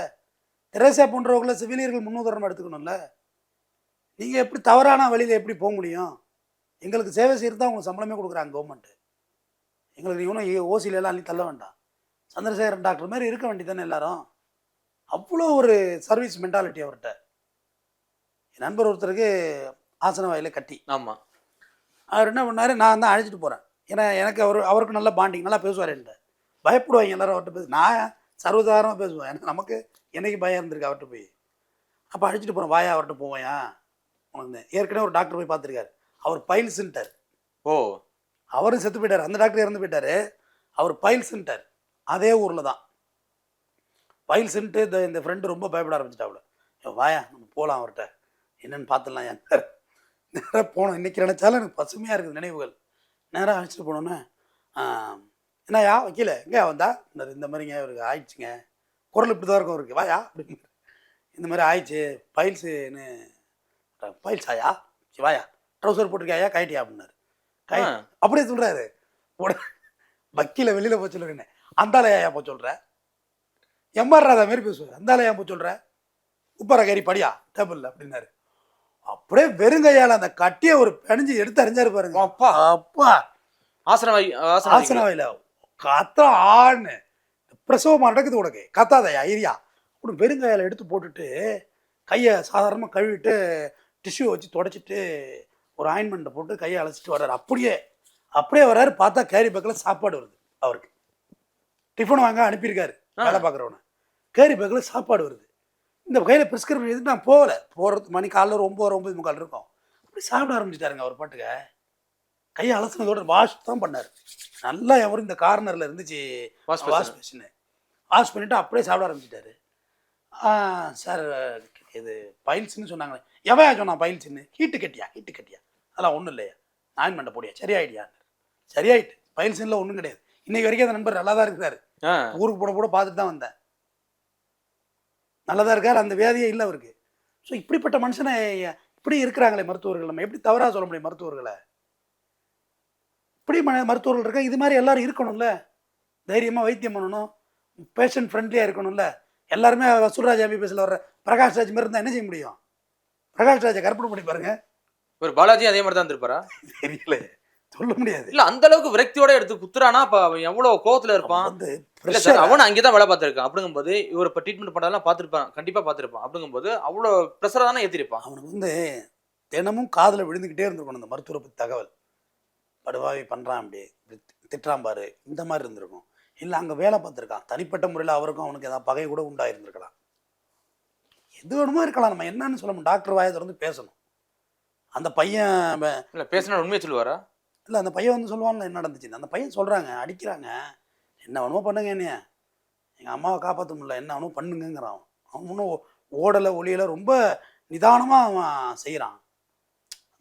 தெரேசா போன்றவர்களை செவிலியர்கள் முன்னுதாரணமாக எடுத்துக்கணும்ல? நீங்கள் எப்படி தவறான வழியில் எப்படி போக முடியும்? எங்களுக்கு சேவை செய்கிறது தான் உங்களுக்கு சம்பளமே கொடுக்குறாங்க கவர்மெண்ட்டு எங்களுக்கு இவனும் ஓசியில எல்லாம் அள்ளி தள்ள வேண்டாம். சந்திரசேகரன் டாக்டர் மாதிரி இருக்க வேண்டியதானே எல்லாரும்? அவ்வளோ ஒரு சர்வீஸ் மென்டாலிட்டி அவர்கிட்ட. என் நண்பர் ஒருத்தருக்கு ஆசன வாயில கட்டி. ஆமா. அவர் என்ன பண்ணாரு? நான் தான் அழைச்சிட்டு போகிறேன் ஏன்னா எனக்கு அவர் அவருக்கு நல்ல பாண்டிங் நல்லா பேசுவார் என்கிட்ட. பயப்படுவாங்க எல்லாரும் அவர்கிட்ட பேச நான் சர்வசாதாரணமாக பேசுவேன். எனக்கு நமக்கு என்னைக்கு பயம் இருந்திருக்கு அவர்கிட்ட போய்? அப்போ அழைச்சிட்டு போகிறேன் வாயா அவர்கிட்ட போவேயா? உனக்கு ஏற்கனவே ஒரு டாக்டர் போய் பார்த்துருக்காரு. அவர் பைல்ஸுன்ட்டார் ஓ. அவரும் செத்து போயிட்டார். அந்த டாக்டர் இறந்து போயிட்டாரு. அவர் பைல்ஸுன்ட்டார் அதே ஊரில் தான். பைல்ஸுன்ட்டு இந்த இந்த ஃப்ரெண்டு ரொம்ப பயப்பட ஆரம்பிச்சிட்டாப்புல. "ஏய், வாயா நம்ம போகலாம் அவர்கிட்ட. என்னன்னு பார்த்துடலாம் என் நேராக போனோம். இன்னைக்கு நினச்சாலும் எனக்கு பசுமையாக இருக்குது நினைவுகள். நேராக அழைச்சிட்டு போனோன்னே என்னய்யா வைக்கல எங்கேயா வந்தா? இந்த மாதிரிங்க இவருக்கு ஆயிடுச்சுங்க. குரல் இப்படி தான் இருக்கும் அவருக்கு. வாயா? அப்படின்னு இந்த மாதிரி ஆயிடுச்சு. பைல்ஸுன்னு பைல்ஸ் ஆயா வாயா. ட்ரௌசர் போட்டிருக்காயா கைட்டியா அப்படின்னாரு. கை. அப்படியே சொல்கிறாரு உடனே வக்கீல வெளியில் போய் சொல்லுறேன் அந்தாலையா ஏன் போய் சொல்கிற எம்ஆர்ராதா மாரி பேசுவார். அந்தாலையா ஏன் போய் சொல்கிற உப்பர கறி படியா? டேபிளில் அப்படின்னாரு. அப்படியே வெறுங்கையால் அந்த கட்டியை ஒரு பிணைஞ்சு எடுத்து அறிஞ்சாரு பாருங்க. அப்பா. அப்பா. வைக்கல. ஆசனாவையில் கத்தா ஆன்னு. பிரசவமாக நடக்குது உனக்கு. கத்தாதையா ஐரியா. அப்படி வெறுங்கையால் எடுத்து போட்டுட்டு கையை சாதாரணமாக கழுவிட்டு டிஷ்யூ வச்சு தொடச்சிட்டு ஒரு ஆயின்மெண்ட்டை போட்டு கையை அழைச்சிட்டு வர்றாரு. அப்படியே அப்படியே வர்றாரு. பார்த்தா கேரி பேக்கில் சாப்பாடு வருது அவருக்கு. டிஃபன் வாங்க அனுப்பியிருக்காரு வேலை பார்க்குறவனை. கேரி பேக்கில் சாப்பாடு வருது. இந்த கையில் ப்ரிஸ்கிரிப்ஷன் எழுதி நான் போகல. போகிறது மணி காலைல ஒரு ஒம்பது ஒம்பது முக்கால் இருக்கும். அப்படி சாப்பிட ஆரம்பிச்சிட்டாருங்க அவர் பாட்டுக்க. கையை அலசினதோட வாஷ் தான் பண்ணார். நல்லா அவர் இந்த கார்னரில் இருந்துச்சு. Basin. வாஷ் மிஷினு வாஷ் பண்ணிவிட்டு அப்படியே சாப்பிட ஆரம்பிச்சிட்டாரு. சார் இது பைல்ஸ்னு சொன்னாங்களே. எவையா சொன்னான் பைல்ஸ்னு ஹீட்டு கட்டியா? ஹீட்டு கட்டியா? அதெல்லாம் ஒன்றும் இல்லையா? நான் பண்ண போடியா சரியாயிடியா சரியாயிட்டு. பைல்ஸ்னில் ஒன்றும் கிடையாது. இன்னைக்கு வரைக்கும் அந்த நண்பர் நல்லா தான் இருக்கிறாரு ஊருக்கு போட கூட பார்த்துட்டு தான் வந்தேன். நல்லதா இருக்கார். அந்த வியாதியே இல்லை அவருக்கு. ஸோ இப்படிப்பட்ட மனுஷனை இப்படி இருக்கிறாங்களே மருத்துவர்கள். நம்ம எப்படி தவறாக சொல்ல முடியும் மருத்துவர்களை? இப்படி மருத்துவர்கள் இருக்கா? இது மாதிரி எல்லாரும் இருக்கணும்ல. தைரியமாக வைத்தியம் பண்ணணும். பேஷண்ட் ஃப்ரெண்ட்லியாக இருக்கணும்ல. எல்லாருமே வசூல்ராஜ் எம்பிபிஎஸ்ல வர்ற பிரகாஷ் ராஜ் மாதிரி இருந்தால் என்ன செய்ய முடியும்? பிரகாஷ் ராஜை கற்பனை பண்ணி பாருங்க. ஒரு பாலாஜி அதே மாதிரி தான் இருந்திருப்பாரா? தெரியல. சொல்ல முடியாது. இல்ல அந்த அளவுக்கு விரக்தியோட எடுத்து குத்துறானா? அப்ப அவன் எவ்வளவு கோவத்துல இருப்பான்? இல்ல சார் அவன் அங்கேதான் வேலை பார்த்திருக்கான். அப்படிங்கும்போது இவர் இப்ப ட்ரீட்மெண்ட் பண்ணதெல்லாம் பார்த்திருப்பான். கண்டிப்பா பார்த்திருப்பான். அப்படிங்கும்போது அவ்வளவு ப்ரெஷரா தானே ஏத்திருப்பான். அவனுக்கு வந்து தினமும் காதில் விழுந்துக்கிட்டே இருந்திருக்கணும் இந்த மருத்துவரை பற்றி தகவல். படுவாவி பண்ணுறான் அப்படி. திட்டுறான் பாரு. இந்த மாதிரி இருந்திருக்கும். இல்லை அங்கே வேலை பார்த்துருக்கான். தனிப்பட்ட முறையில் அவருக்கும் அவனுக்கு ஏதாவது பகை கூட உண்டாயிருந்திருக்கலாம். எது வேணுமோ இருக்கலாம். நம்ம என்னன்னு சொல்ல முடியும். டாக்டர் வாயை திறந்து பேசணும். அந்த பையன் இல்ல பேசினா உண்மையை சொல்லுவாரா? இல்லை அந்த பையன் வந்து சொல்லுவான்ல என்ன நடந்துச்சுன்னு அந்த பையன் சொல்கிறாங்க அடிக்கிறாங்க. என்ன வேணுமோ பண்ணுங்க என்னைய. எங்கள் அம்மாவை காப்பாற்ற முடியல. என்ன வேணுமோ பண்ணுங்கங்கிறான். அவன். ஒன்றும் ஓடலை ஒளியலை ரொம்ப நிதானமாக அவன் செய்கிறான்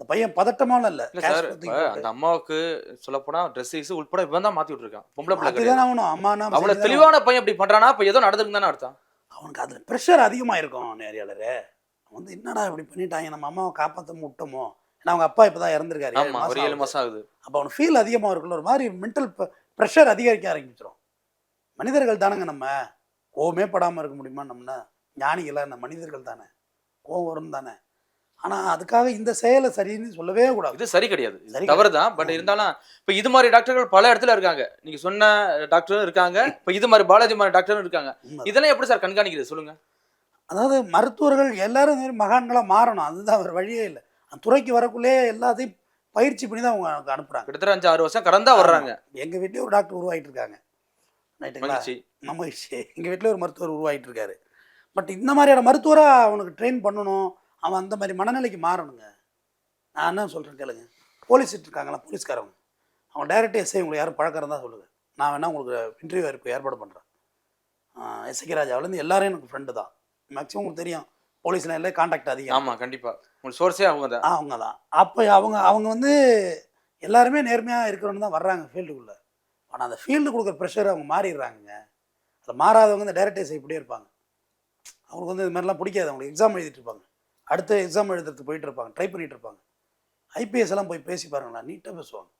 அந்த பையன் பதட்டமான இல்லை. சார் அந்த அம்மாவுக்கு சொல்ல போனா ட்ரெஸ் உட்பட இவன் தான் மாத்தி விட்டுருக்கான் பொம்பளை பிள்ளை அதுதான் அவனும் அம்மானா அவ்வளவு தெளிவான பையன் இப்படி பண்றானா? இப்ப ஏதோ நடந்திருக்கு தானே அர்த்தம். அவனுக்கு அதில் ப்ரெஷர் அதிகமாக இருக்கும் நேரியாளரே வந்து என்னடா இப்படி பண்ணிட்டாங்க? நம்ம அம்மாவை காப்பாற்ற விட்டோமோ? ஏன்னா அவங்க அப்பா இப்போ தான் இறந்துருக்காரு ஒரு ஏழு. மாசம் ஆகுது. அப்போ அவனுக்கு ஃபீல் அதிகமாக இருக்குல்ல ஒரு மாதிரி மென்டல் ப்ரெஷர் அதிகரிக்க ஆரம்பிச்சிடும் மனிதர்கள் தானங்க நம்ம. கோவமே படாமல் இருக்க முடியுமா நம்மனா ஞானிகளா இந்த மனிதர்கள் தானே. கோவம் வரும் தானே. ஆனால் அதுக்காக இந்த செயலை சரின்னு சொல்லவே கூடாது. இது சரி கிடையாது. சரி தவறு தான். பட் இருந்தாலும் இப்ப இது மாதிரி டாக்டர்கள் பல இடத்துல இருக்காங்க. நீங்க சொன்ன டாக்டரும் இருக்காங்க. இப்ப இது மாதிரி பாலாஜி மாதிரி டாக்டரும் இருக்காங்க. இதெல்லாம் எப்படி சார் கண்காணிக்கிறது? சொல்லுங்க. அதாவது மருத்துவர்கள் எல்லாரும் இந்த மாதிரி மகான்களாக மாறணும். அதுதான் ஒரு வழியே இல்லை. அந்த துறைக்கு வரக்குள்ளே எல்லாத்தையும் பயிற்சி பண்ணி தான் அவங்க அனுப்புகிறாங்க கிட்டத்தட்ட அஞ்சு ஆறு வருஷம் கடந்தா வர்றாங்க. எங்கள் வீட்லேயே ஒரு டாக்டர் உருவாகிட்டு இருக்காங்க. ரைட்டுங்களா? மகிழ்ச்சி. எங்கள் வீட்டில் ஒரு மருத்துவர் உருவாகிட்டு இருக்காரு. பட் இந்த மாதிரியான மருத்துவராக அவனுக்கு ட்ரெயின் பண்ணணும். அவன் அந்த மாதிரி மனநிலைக்கு மாறணுங்க. நான் என்ன சொல்கிறேன் கேளுங்க. போலீஸ் இருக்காங்களா போலீஸ்காரவங்க. அவன் டைரக்ட் எஸ்ஐ உங்களுக்கு யாரும் பழக்கம் இருந்தால் சொல்லுங்கள் நான் வேணால் உங்களுக்கு இன்டர்வியூ இருப்பு ஏற்பாடு பண்ணுறேன் எஸ்ஐ ராஜாவிலேருந்து எல்லாரும் எனக்கு ஃப்ரெண்டு தான். மேக்ஸிமம் உங்களுக்கு தெரியும். போலீஸ்ல எல்லாம் கான்டாக்ட் அதிகம். ஆமா கண்டிப்பா. உங்களுக்கு சோர்ஸே அவங்க தான். ஆ அவங்க தான். அப்போ அவங்க அவங்க வந்து எல்லாருமே நேர்மையாக இருக்கிறவங்க தான் வர்றாங்க ஃபீல்டுக்குள்ளே ஆனால் அந்த ஃபீல்டு கொடுக்குற ப்ரெஷர் அவங்க மாறிடுறாங்கங்க. அதில் மாறாதவங்க இந்த டைரக்டர்ஸ் இப்படியே இருப்பாங்க. அவங்களுக்கு வந்து இது மாதிரிலாம் பிடிக்காது. அவங்களுக்கு எக்ஸாம் எழுதிட்டு இருப்பாங்க. அடுத்த எக்ஸாம் எழுதுறதுக்கு போயிட்டு இருப்பாங்க ட்ரை பண்ணிட்டு இருப்பாங்க ஐபிஎஸ் எல்லாம் போய் பேசி பாருங்களா நீட்டாக பேசுவாங்க.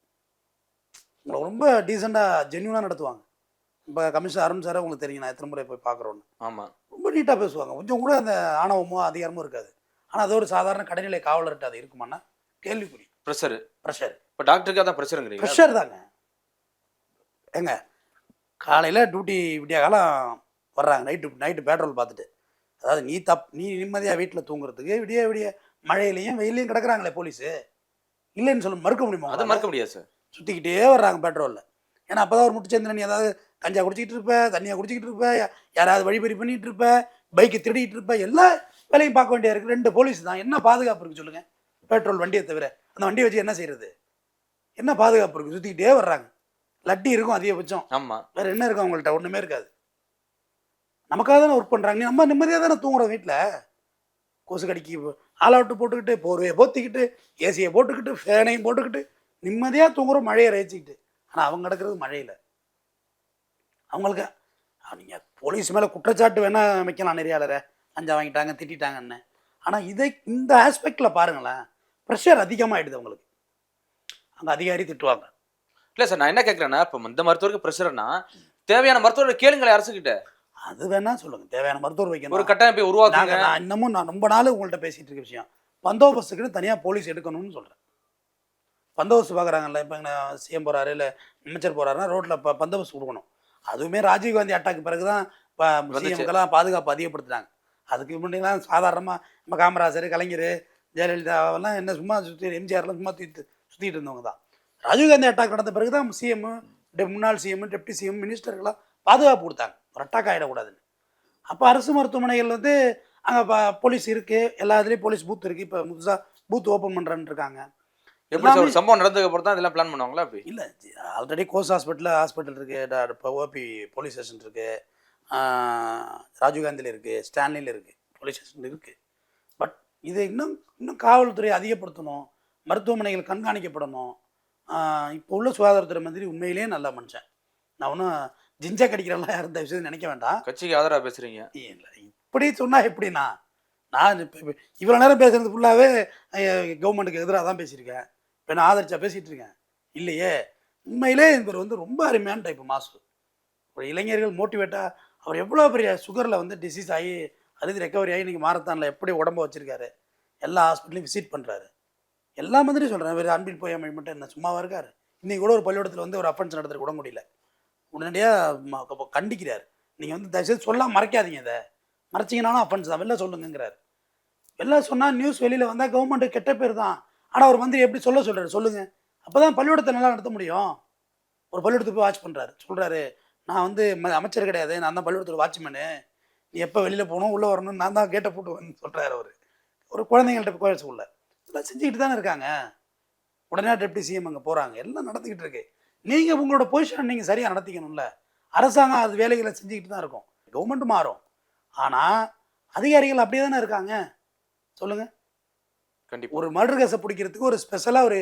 உங்களை ரொம்ப டீசெண்டாக ஜென்யூனாக நடத்துவாங்க. இப்போ கமிஷனர் அருண் சாரை உங்களுக்கு தெரியும் நான் எத்தனை முறை போய் பார்க்குறோன்னு. ஆமா. ரொம்ப நீட்டாக பேசுவாங்க. கொஞ்சம் கூட அந்த ஆணவமோ அதிகாரமோ இருக்காது. ஆனால் அது ஒரு சாதாரண கடைநிலை காவலர்கிட்ட அது இருக்குமான்னா கேள்விக்குறி. ப்ரெஷர் ப்ரெஷர் இப்ப டாக்டருக்கு அதான் ப்ரெஷருங்கிறீங்க ப்ரெஷர் தாங்க. ஏங்க காலையில் டியூட்டி விடிய காலம் வர்றாங்க. நைட்டு நைட்டு பேட்ரோல் பார்த்துட்டு. அதாவது நீ தப் நீ நிம்மதியாக வீட்டில் தூங்குறதுக்கு விடிய விடிய மழையிலையும் வெயிலையும் கிடக்குறாங்களே போலீஸு. இல்லைன்னு சொல்ல மறுக்க முடியுமா அதை மறக்க முடியாது சார். சுற்றிக்கிட்டே வர்றாங்க பெட்ரோலில் ஏன்னா அப்போ தான் ஒரு முட்டுச்சந்திரன் நீ ஏதாவது கஞ்சா குடிச்சிக்கிட்டு இருப்ப தண்ணியாக குடிச்சிக்கிட்டு இருப்ப யாராவது வழிபறி பண்ணிட்டு இருப்ப பைக்கை திருடிட்டு இருப்ப எல்லா வேலையும் பார்க்க வேண்டியா இருக்குது ரெண்டு போலீஸ் தான். என்ன பாதுகாப்பு இருக்குது சொல்லுங்கள் பெட்ரோல் வண்டியை தவிர. அந்த வண்டியை வச்சு என்ன செய்கிறது என்ன பாதுகாப்பு இருக்குது சுற்றிக்கிட்டே வர்றாங்க. லட்டி இருக்கும் அதிகபட்சம். ஆமா. வேற என்ன இருக்கும் அவங்கள்ட்ட? ஒன்றுமே இருக்காது. நமக்காக தானே ஒர்க் பண்ணுறாங்க நீ நம்ம நிம்மதியாக தானே தூங்குறோம் வீட்டில் கொசு கடிக்கு ஆல் அவுட்டு போட்டுக்கிட்டு போர்வையை போத்திக்கிட்டு ஏசியை போட்டுக்கிட்டு ஃபேனையும் போட்டுக்கிட்டு நிம்மதியாக தூங்குறோம் மழையை ரசிச்சுக்கிட்டு ஆனால் அவங்க கிடக்கிறது மழையில். அவங்களுக்கு நீங்கள் போலீஸ் மேலே குற்றச்சாட்டு வேணால் வைக்கலாம் நெறியாளரை. லஞ்சம் வாங்கிட்டாங்க திட்டாங்கன்னு ஆனால் இதை இந்த ஆஸ்பெக்டில் பாருங்களேன் ப்ரெஷர் அதிகமாகிடுது அவங்களுக்கு. அங்கே அதிகாரி திட்டுவாங்க. இல்லை சார் நான் என்ன கேட்குறேன்னா இப்போ இந்த மருத்துவருக்கு ப்ரெஷர்னா தேவையான மருத்துவரை கேளுங்களேன் அரசுக்கிட்ட அது வேணா சொல்லுங்க. தேவையான மருத்துவர் வைக்கணும். ஒரு கட்டமைப்பை உருவாக்குங்க. நான் இன்னமும் நான் ரொம்ப நாள் உங்கள்ட்ட பேசிட்டு இருக்க விஷயம். பந்தோபஸ்துக்குன்னு தனியாக போலீஸ் எடுக்கணும்னு சொல்கிறேன் பந்தோபஸ்து பார்க்குறாங்கல்ல இப்போ சிஎம் போகிறாரு இல்லை அமைச்சர் போகிறாருன்னா ரோட்டில் இப்போ பந்தோபஸ்து கொடுக்கணும். அதுவுமே ராஜீவ்காந்தி அட்டாக்கு பிறகு தான் இப்போ. சிஎம்க்கெல்லாம் பாதுகாப்பு அதிகப்படுத்துனாங்க. அதுக்கு முன்னாடிலாம் சாதாரணமாக நம்ம காமராஜர் கலைஞர் ஜெயலலிதாவெல்லாம் என்ன சும்மா சுற்றி எம்ஜிஆர்லாம் சும்மா தூக்கிட்டு சுற்றிட்டு இருந்தவங்க தான் ராஜீவ்காந்தி அட்டாக் நடந்த பிறகு தான் சிஎம் முன்னாள் சிஎம் டெப்டி சிஎம் மினிஸ்டர்கள்லாம் பாதுகாப்பு கொடுத்தாங்க. ஒரு அட்டாக் ஆகிடக்கூடாதுன்னு அப்போ அரசு மருத்துவமனைகள் வந்து அங்கே போலீஸ் இருக்குது எல்லா இதுலேயும் போலீஸ் பூத் இருக்குது இப்போ புதுசாக பூத் ஓப்பன் பண்ணுறேன்னு இருக்காங்க. எப்படி ஒரு சம்பவம் நடந்ததுக்கு அப்புறம் தான் இதெல்லாம் பிளான் பண்ணுவாங்களா அப்படி? இல்லை ஆல்ரெடி கோஸ் ஹாஸ்பிட்டலில் ஹாஸ்பிட்டல் இருக்குது இப்போ ஓபி போலீஸ் ஸ்டேஷன் இருக்குது ராஜீவ்காந்தியில் இருக்குது ஸ்டான்லியில் இருக்குது போலீஸ் ஸ்டேஷன் இருக்குது பட் இது இன்னும் இன்னும் காவல்துறை அதிகப்படுத்தணும். மருத்துவமனைகள் கண்காணிக்கப்படணும். இப்போ உள்ள சுகாதாரத்துறை மந்திரி உண்மையிலேயே நல்ல மனுஷன் நான் ஒன்றும் ஜிஞ்சா கடிக்கிறலாம் யாரும் தயவு செய்து நினைக்க வேண்டாம். கட்சிக்கு ஆதரவா பேசுறீங்க? இல்லை இப்படி சொன்னால் எப்படிண்ணா? நான் இவ்வளோ நேரம் பேசுறது ஃபுல்லாகவே கவர்மெண்ட்டுக்கு எதிராக தான் பேசியிருக்கேன். இப்போ நான் ஆதரிச்சா பேசிகிட்டு இருக்கேன். இல்லையே? உண்மையிலே இவர் வந்து ரொம்ப அருமையான டைப் மாசு ஒரு இளைஞர்கள் மோட்டிவேட்டாக அவர் எவ்வளோ பெரிய சுகரில் வந்து டிசீஸ் ஆகி அறுதி ரெக்கவரி ஆகி இன்றைக்கி மாரத்தானில் எப்படி உடம்ப வச்சுருக்காரு? எல்லா ஹாஸ்பிட்டலையும் விசிட் பண்ணுறாரு எல்லா மாதிரியும் சொல்கிறேன் இவர் அன்பில் போய் மட்டும் என்ன சும்மாவா இருக்காரு? இன்றைக்கி கூட ஒரு பள்ளிக்கூடத்தில் வந்து ஒரு அஃபென்ஸ் நடத்துகிற கூட முடியல. உடனடியாக கண்டிக்கிறார். நீங்கள் வந்து தயவுசெய்து சொல்ல மறைக்காதீங்க இதை. மறைச்சிங்கனாலும் அஃபென்ஸ் தான். வெளில சொல்லுங்கிறார் வெளில சொன்னால் நியூஸ் வெளியில் வந்தால் கவர்மெண்ட்டு கெட்ட பேர் தான். ஆனால் ஒரு மந்திரி எப்படி சொல்ல சொல்கிறார் சொல்லுங்கள் அப்போ தான் பள்ளிக்கூடத்தை நல்லா நடத்த முடியும். ஒரு பள்ளிக்கூடத்துக்கு போய் வாட்ச் பண்ணுறாரு சொல்கிறாரு நான் வந்து ம- அமைச்சர் கிடையாது. நான் தான் பள்ளிக்கூடத்தில் வாட்ச்மேனு நீ எப்போ வெளியில் போகணும் உள்ளே வரணும் நான் தான் கேட்டை போட்டு வந்து சொல்கிறாரு அவர். ஒரு குழந்தைங்கள்ட்ட கோயில் ஸ்கூலில் இதெல்லாம் செஞ்சுக்கிட்டு தானே இருக்காங்க. உடனே டெப்டி சிஎம் அங்கே போகிறாங்க எல்லாம் நடந்துக்கிட்டு இருக்கு. நீங்கள் உங்களோட பொசிஷனை நீங்கள் சரியாக நடத்திக்கணும்ல. அரசாங்கம் அது வேலைகளை செஞ்சுக்கிட்டு தான் இருக்கும். கவர்மெண்ட் மாறும். ஆனால் அதிகாரிகள் அப்படியே தானே இருக்காங்க? சொல்லுங்கள் கண்டிப்பா. ஒரு மர்டர் கேஸை பிடிக்கிறதுக்கு ஒரு ஸ்பெஷலாக ஒரு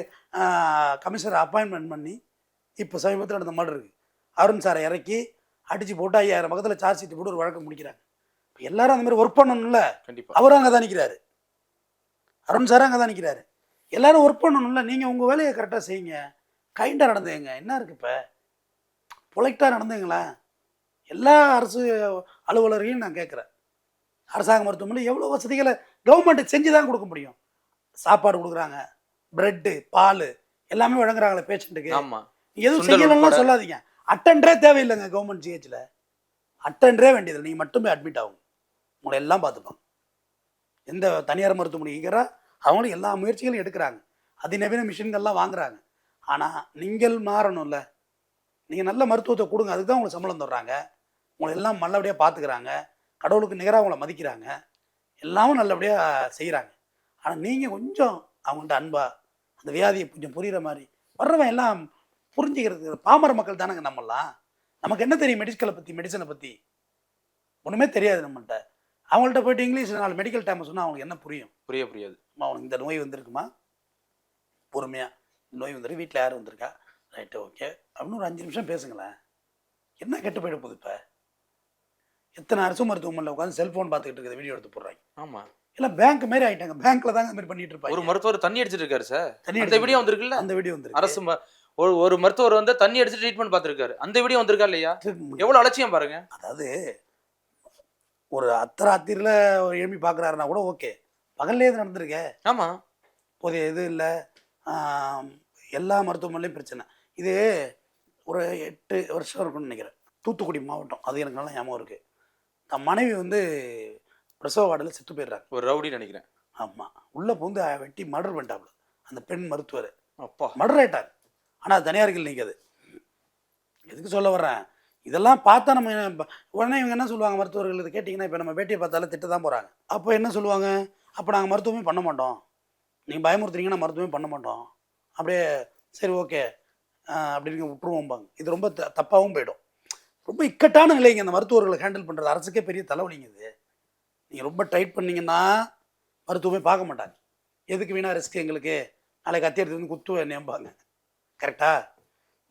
கமிஷனர் அப்பாயின்மெண்ட் பண்ணி இப்போ சமீபத்தில் நடந்த மர்டர் இருக்கு அருண் சாரை இறக்கி அடிச்சு போட்டு ஐயாயிரம் பக்கத்தில் சார்ஜ் ஷீட் போட்டு ஒரு வழக்கு முடிக்கிறாங்க. இப்போ எல்லாரும் அந்த மாதிரி ஒர்க் பண்ணணும்ல. கண்டிப்பா. அவரும் அங்கே தான் நிற்கிறாரு அருண் சார் அங்கே தான் நிற்கிறாரு எல்லாரும் ஒர்க் பண்ணணும்ல. நீங்கள் உங்கள் வேலையை கரெக்டாக செய்யுங்க. கைண்டாக நடந்துங்க என்ன இருக்கு இப்போ? பொலைக்டாக நடந்துங்களேன் எல்லா அரசு அலுவலரையும் நான் கேட்குறேன். அரசாங்க மருத்துவமனை எவ்வளோ வசதிகளை கவர்மெண்ட் செஞ்சு தான் கொடுக்க முடியும். சாப்பாடு கொடுக்குறாங்க. பிரெட்டு பால் எல்லாமே வழங்குறாங்களே பேஷண்ட்டுக்கு ஆமா. எதுவும் உட்பட. சொல்லாதீங்க. அட்டன்றே தேவையில்லைங்க கவர்மெண்ட் ஜிஹெச்சில் அட்டன்றே வேண்டியதில்லை. நீங்கள் மட்டுமே அட்மிட் ஆகும். உங்களை எல்லாம் பார்த்துப்பாங்க. எந்த தனியார் மருத்துவமனைக்கிறா அவங்களும் எல்லா முயற்சிகளும் எடுக்கிறாங்க. அதிநவீன மிஷின்கள்லாம் வாங்குறாங்க. ஆனால் நீங்கள் மாறணும்ல. நீங்கள் நல்ல மருத்துவத்தை கொடுங்க அதுக்கு தான் உங்களுக்கு சம்பளம் தர்றாங்க. உங்களை எல்லாம் நல்லபடியாக பார்த்துக்கிறாங்க கடவுளுக்கு நிகராக உங்களை மதிக்கிறாங்க. எல்லாமும் நல்லபடியாக செய்கிறாங்க ஆனால் நீங்கள் கொஞ்சம் அவங்கள்ட்ட அன்பா அந்த வியாதியை கொஞ்சம் புரிகிற மாதிரி வர்றவன் எல்லாம் புரிஞ்சுக்கிறது பாமர மக்கள் தானங்க நம்மலாம் நமக்கு என்ன தெரியும் மெடிக்கலை பற்றி மெடிசனை பற்றி ஒன்றுமே தெரியாது நம்மள்ட்ட. அவங்கள்ட்ட போயிட்டு இங்கிலீஷ் நாலு மெடிக்கல் டைம் சொன்னால் அவங்களுக்கு என்ன புரியும்? புரிய புரியாது. அவனுக்கு இந்த நோய் வந்திருக்குமா? பொறுமையாக நோய் வந்திருக்கு வீட்டில் யார் வந்திருக்கா? Right okay. அப்படின்னு ஒரு அஞ்சு நிமிஷம் பேசுங்களேன். என்ன கெட்டு போயிட போகுது இப்போ? எத்தனை அரசு மருத்துவமனையில் உட்காந்து செல்ஃபோன் பார்த்துக்கிட்டு இருக்குது வீடியோ எடுத்து போடுறாங்க. ஆமா. எல்லாம் பேங்க் மாரி ஆயிட்டாங்க. பேங்க்ல தாங்க மாதிரி பண்ணிட்டு ஒரு இருப்பாங்க மருத்துவர் தண்ணி அடிச்சிட்டு இருக்காரு சார். தண்ணி அந்த வீடியோ வந்திருக்குல்ல? அந்த வீடியோ வந்துருக்கு. அரசு ஒரு ஒரு மருத்துவர் வந்து தண்ணி அடிச்சு ட்ரீட்மெண்ட் பார்த்திருக்காரு. அந்த வீடியோ வந்திருக்கா இல்லையா? எவ்வளோ எவ்வளவு அலட்சியம் பாருங்க. அதாவது ஒரு அத்தராத்திரியில் ஒரு எழுப்பி பார்க்குறாருன்னா கூட ஓகே. பகல்லே இது நடந்திருக்கே. ஆமா. போதிய இது இல்லை. எல்லா மருத்துவமனையிலையும் பிரச்சனை. இது ஒரு எட்டு வருஷம் இருக்கும்னு நினைக்கிறேன். தூத்துக்குடி மாவட்டம். அது எனக்கு நல்லா ஞாபகம் இருக்குது தன் மனைவி வந்து பிரசவ வார்டில் செத்து போயிடுறாங்க. ஒரு ரவுடி நினைக்கிறேன். ஆமாம் உள்ளே பூந்து வெட்டி மர்டர் பண்ணிட்டாப்புல அந்த பெண் மருத்துவர். அப்பா. மர்டர் ஆயிட்டார். ஆனால் தனியார்கள் நிற்காது எதுக்கு சொல்ல வர்றேன்? இதெல்லாம் பார்த்தா நம்ம உடனே இவங்க என்ன சொல்லுவாங்க மருத்துவர்கள்? இதை கேட்டிங்கன்னா இப்போ நம்ம பேட்டியை பார்த்தாலே திட்டு தான் போகிறாங்க அப்போ என்ன சொல்லுவாங்க? அப்போ நாங்கள் மருத்துவமே பண்ண மாட்டோம். நீங்கள் பயமுறுத்துறீங்கன்னா மருத்துவமே பண்ண மாட்டோம். அப்படியே சரி ஓகே. அப்படின்னு விட்டுருவோம்பாங்க. இது ரொம்ப த தப்பாகவும் போயிடும். ரொம்ப இக்கட்டான நிலைங்க அந்த மருத்துவர்களை ஹேண்டில் பண்ணுறது அரசுக்கே பெரிய தலைவலிங்க இது. நீங்கள் ரொம்ப டைட் பண்ணிங்கன்னா மருத்துவமே பார்க்க மாட்டாங்க. எதுக்கு வீணா ரிஸ்க் எங்களுக்கு? நாளைக்கு கத்தி எடுத்து வந்து குத்து என்னம்பாங்க கரெக்டாக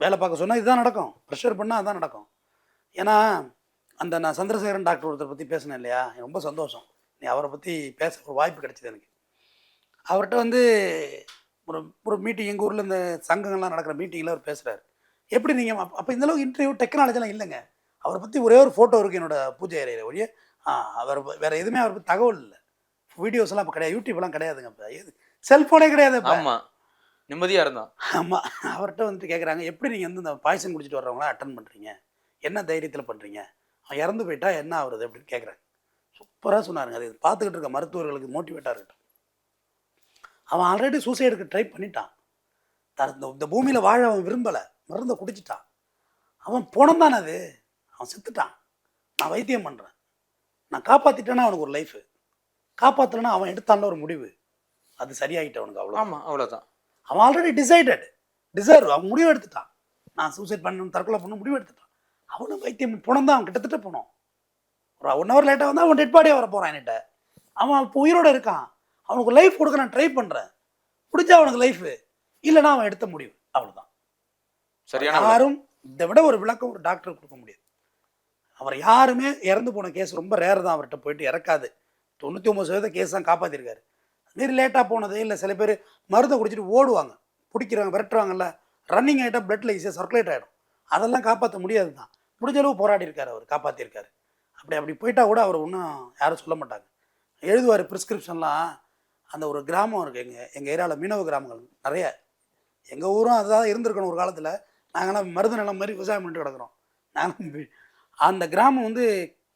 வேலை பார்க்க சொன்னால் இதுதான் நடக்கும். ப்ரெஷர் பண்ணால் அதுதான் நடக்கும். ஏன்னா அந்த நான் சந்திரசேகரன் டாக்டர் ஒருத்தர் பற்றி பேசினேன் இல்லையா? ரொம்ப சந்தோஷம். நீ அவரை பற்றி பேச ஒரு வாய்ப்பு கிடைச்சிது எனக்கு. அவர்கிட்ட வந்து ஒரு ஒரு மீட்டிங் எங்கள் ஊரில் இந்த சங்கங்கள்லாம் நடக்கிற மீட்டிங்கில் அவர் பேசுகிறாரு எப்படி நீங்கள் அப்போ இந்த அளவுக்கு இன்டர்வியூ டெக்னாலஜிலாம் இல்லைங்க. அவரை பற்றி ஒரே ஒரு ஃபோட்டோ இருக்குது என்னோட பூஜை அறையில் ஒழிய அவர் வேற எதுவுமே அவரை பற்றி தகவல் இல்லை. வீடியோஸ் எல்லாம் இப்போ கிடையாது யூடியூப்லாம் கிடையாதுங்க இப்போ எது செல்ஃபோனே கிடையாது இப்போ ஆமா. நிம்மதியா இருந்தான். ஆமாம் அவர்கிட்ட வந்துட்டு கேட்குறாங்க எப்படி நீங்கள் வந்து இந்த பாய்சன் குடிச்சிட்டு வர்றவங்களாம் அட்டன் பண்ணுறீங்க என்ன தைரியத்தில் பண்ணுறீங்க அவன் இறந்து போயிட்டா என்ன ஆகுறது? அப்படின்னு கேட்குறாங்க சூப்பராக சொன்னாருங்க. அது பார்த்துக்கிட்டு இருக்க மருத்துவர்களுக்கு மோட்டிவேட்டாக இருக்கட்டும். அவன் ஆல்ரெடி சூசைடுக்கு ட்ரை பண்ணிட்டான். இந்த- பூமியில் வாழ அவன் விரும்பலை. மருந்தை குடிச்சிட்டான். அவன் பணம் தானே அது? அவன் செத்துட்டான். நான் வைத்தியம் பண்ணுறேன் நான் காப்பாற்றிட்டேன்னா அவனுக்கு ஒரு லைஃபு காப்பாற்றலைன்னா அவன் எடுத்தான்ல ஒரு முடிவு. அது சரியாயிட்டு அவனுக்கு அவ்வளோ ஆமா அவ்வளவுதான். அவன் ஆல்ரெடி டிசைடட் டிசர்வ் அவன் முடிவு எடுத்துட்டான். நான் சூசைட் பண்ணணும் தற்கொலை பண்ணணும் முடிவு எடுத்துட்டான். அவனும் வைத்தியம் போனோம் தான் அவன் கிட்டத்தட்ட போனோம். ஒரு ஒன் ஹவர் லேட்டாக வந்தால் அவன் டெட் பாடியாக வர போகிறான் என்கிட்ட. அவன் இப்போ உயிரோட இருக்கான். அவனுக்கு லைஃப் கொடுக்க நான் ட்ரை பண்ணுறேன் பிடிச்சா அவனுக்கு லைஃபு இல்லைன்னா அவன் எடுத்த முடிவு. அவ்வளோதான் சரியான. யாரும் இதை விட ஒரு விளக்கம் ஒரு டாக்டர் கொடுக்க முடியாது. அவர் யாருமே இறந்து போன கேஸ் ரொம்ப ரேர் தான் அவர்கிட்ட போயிட்டு இறக்காது. தொண்ணூற்றி ஒம்பது சதவீத கேஸ் தான் காப்பாற்றிருக்காரு மாரி லேட்டாக போனது இல்லை. சில பேர் மருந்தை குடிச்சிட்டு ஓடுவாங்க. பிடிக்கிறாங்க விரட்டுவாங்கல்ல. ரன்னிங் ஆகிட்டா பிளட்ல ஈஸியாக சர்க்குலேட் ஆகிடும் அதெல்லாம் காப்பாற்ற முடியாது தான். முடிஞ்ச அளவு போராடி இருக்காரு அவர் காப்பாற்றிருக்காரு அப்படி அப்படி போயிட்டா கூட அவர் ஒன்றும் யாரும் சொல்ல மாட்டாங்க. எழுதுவார் ப்ரிஸ்கிரிப்ஷன்லாம் அந்த ஒரு கிராமம் இருக்குது எங்கள் எங்கள் ஏரியாவில் மீனவ கிராமங்கள் நிறைய. எங்கள் ஊரும் அதுதான் இருந்திருக்கணும் ஒரு காலத்தில். நாங்களாம் மருது நிலம் மாதிரி விவசாயம் பண்ணிட்டு கிடக்குறோம். நாங்கள் அந்த கிராமம் வந்து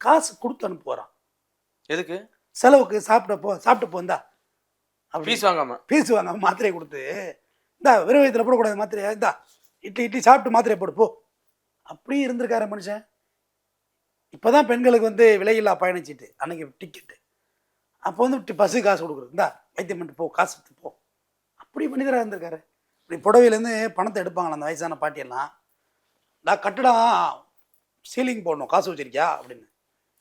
காசு கொடுத்து அனுப்புவாராம். எதுக்கு? செலவுக்கு சாப்பிட போ சாப்பிட்டு போந்தா. ஃபீஸ் வாங்காம? ஃபீஸ் வாங்க மாத்திரையை கொடுத்து இந்தா வெறும் வயிற்றுல போடக்கூடாது மாத்திரையா? இந்தா இட்லி இட்லி சாப்பிட்டு மாத்திரையை போடு போ. அப்படியே இருந்திருக்காரு மனுஷன். இப்போதான் பெண்களுக்கு வந்து விலையில்லா பயணிச்சிட்டு அன்னைக்கு டிக்கெட்டு அப்போ வந்து டி- பஸ்ஸு காசு கொடுக்குறது இந்தா வைத்தியம் பண்ணிட்டு போ காசு எடுத்து போ. அப்படி மனிதராக இருந்திருக்காரு. இப்படி புடவையிலேருந்து பணத்தை எடுப்பாங்களா அந்த வயசான பாட்டியெல்லாம். நான் கட்டடம் சீலிங் போடணும் காசு வச்சிருக்கியா? அப்படின்னு.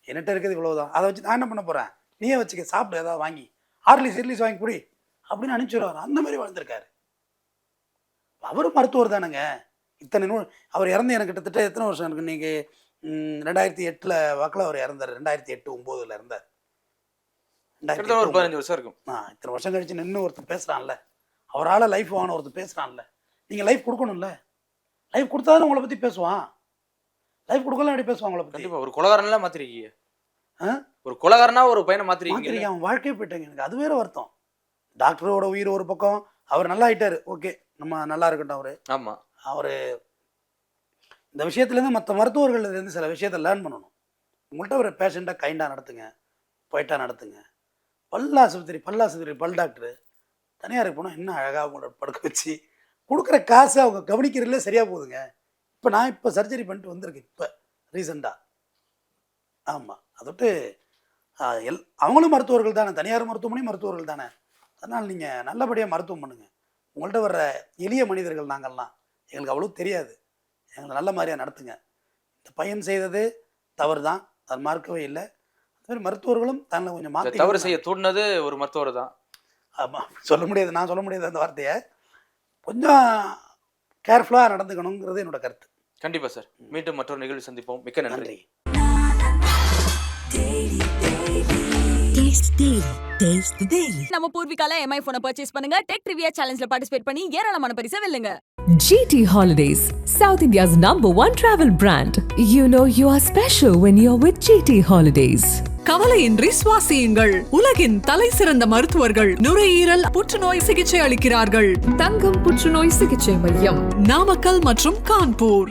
என்கிட்ட இருக்கிறது இவ்வளவுதான். அதை வச்சு நான் என்ன பண்ண போகிறேன் நீயே வச்சுக்க சாப்பிடு ஏதாவது வாங்கி. ஆர்லிஸ் இர்லிஸ் வாங்கி குடி. அப்படின்னு அனுப்பிச்சிடுவார். அந்த மாதிரி வாழ்ந்திருக்காரு. அவரும் மருத்துவர் தானேங்க. இத்தனை நூல் அவர் இறந்து எனக்கு கிட்டத்தட்ட எத்தனை வருஷம் இருக்கு? நீங்கள் ரெண்டாயிரத்தி எட்டில் வாக்கில் அவர் இறந்தார். ரெண்டாயிரத்தி எட்டு ஒம்போதில் இறந்தார். கிட்டத்தட்ட ஒரு பதினஞ்சு வருஷம் இருக்கும். ஆ இத்தனை வருஷம் கழிச்சு நின்று ஒருத்தர் பேசுகிறான்ல அவரால் லைஃப் வாங்கின ஒருத்தர் பேசுகிறான்ல நீங்கள் லைஃப் கொடுக்கணும்ல. லைஃப் கொடுத்தா உங்களை பற்றி பேசுவான். லைஃப் கொடுக்கலாம் எப்படி பேசுவான் உங்களை பற்றி கண்டிப்பா ஒரு கொலகாரன்லாம் மாத்திருக்கீங்க. ஆ? ஒரு கொலகாரனா ஒரு பையனை மாத்திரிக்கை அவன் வாழ்க்கையே போயிட்டாங்க. எனக்கு அது வேற வருத்தம். டாக்டரோட உயிர் ஒரு பக்கம். அவர் நல்லா ஆயிட்டாரு. ஓகே நம்ம நல்லா இருக்கட்டும் அவரு. ஆமா. அவர் இந்த விஷயத்துலேருந்து மற்ற மருத்துவர்கள்லேருந்து சில விஷயத்தை லேர்ன் பண்ணணும். உங்கள்கிட்ட ஒரு பேஷண்ட்டை கைண்டாக நடத்துங்க. போயிட்டா நடத்துங்க. பல்லாஸ்பத்திரி பல்லாஸ்பத்திரி பல் டாக்டரு. தனியாருக்கு போனால் இன்னும் அழகாக அவங்கள படுக்க வச்சு கொடுக்குற காசு அவங்க கவனிக்கிறதுல சரியாக போகுதுங்க. இப்போ நான் இப்போ சர்ஜரி பண்ணிட்டு வந்திருக்கேன் இப்போ ரீசெண்டாக ஆமாம் அதோட்டு எல் அவங்களும் மருத்துவர்கள் தானே தனியார் மருத்துவமனையும் மருத்துவர்கள் தானே. அதனால் நீங்கள் நல்லபடியாக மருத்துவம் பண்ணுங்கள் உங்கள்கிட்ட வர்ற எளிய மனிதர்கள் நாங்கள்லாம் எங்களுக்கு அவ்வளோ தெரியாது. எங்களை நல்ல மாதிரியாக நடத்துங்க. இந்த பையன் செய்தது தவறு தான் அது மார்க்கவே இல்லை. மாதிரி மருத்துவர்களும் தன்னை கொஞ்சம் மாற்றி தவறு செய்ய தூண்டினது ஒரு மருத்துவர் தான் ஆமாம் சொல்ல முடியாது நான் சொல்ல முடியாது அந்த வார்த்தையை. கொஞ்சம் கேர்ஃபுல்லாக நடந்துக்கணுங்கிறது என்னோட கருத்து. கண்டிப்பா சார். மீண்டும் மற்றொரு நிகழ்வு சந்திப்போம். மிக்க நன்றி. Daily. Taste the Daily. நம்ம பூர்விகால எம்ஐ போனை பர்ச்சேஸ் பண்ணுங்க டெக் ட்ரிவியா சேலஞ்சில் பார்ட்டிசிபேட் பண்ணி ஏராளமான பரிசை வெல்லுங்க GT Holidays, South India's number one travel brand. You know you are special when you're with GT Holidays. கவலையின்றி சுவாசியுங்கள் உலகின் தலை சிறந்த மருத்துவர்கள் நுரையீரல் புற்றுநோய் சிகிச்சை அளிக்கிறார்கள் தங்கம் புற்றுநோய் சிகிச்சை மையம் நாமக்கல் மற்றும் கான்பூர்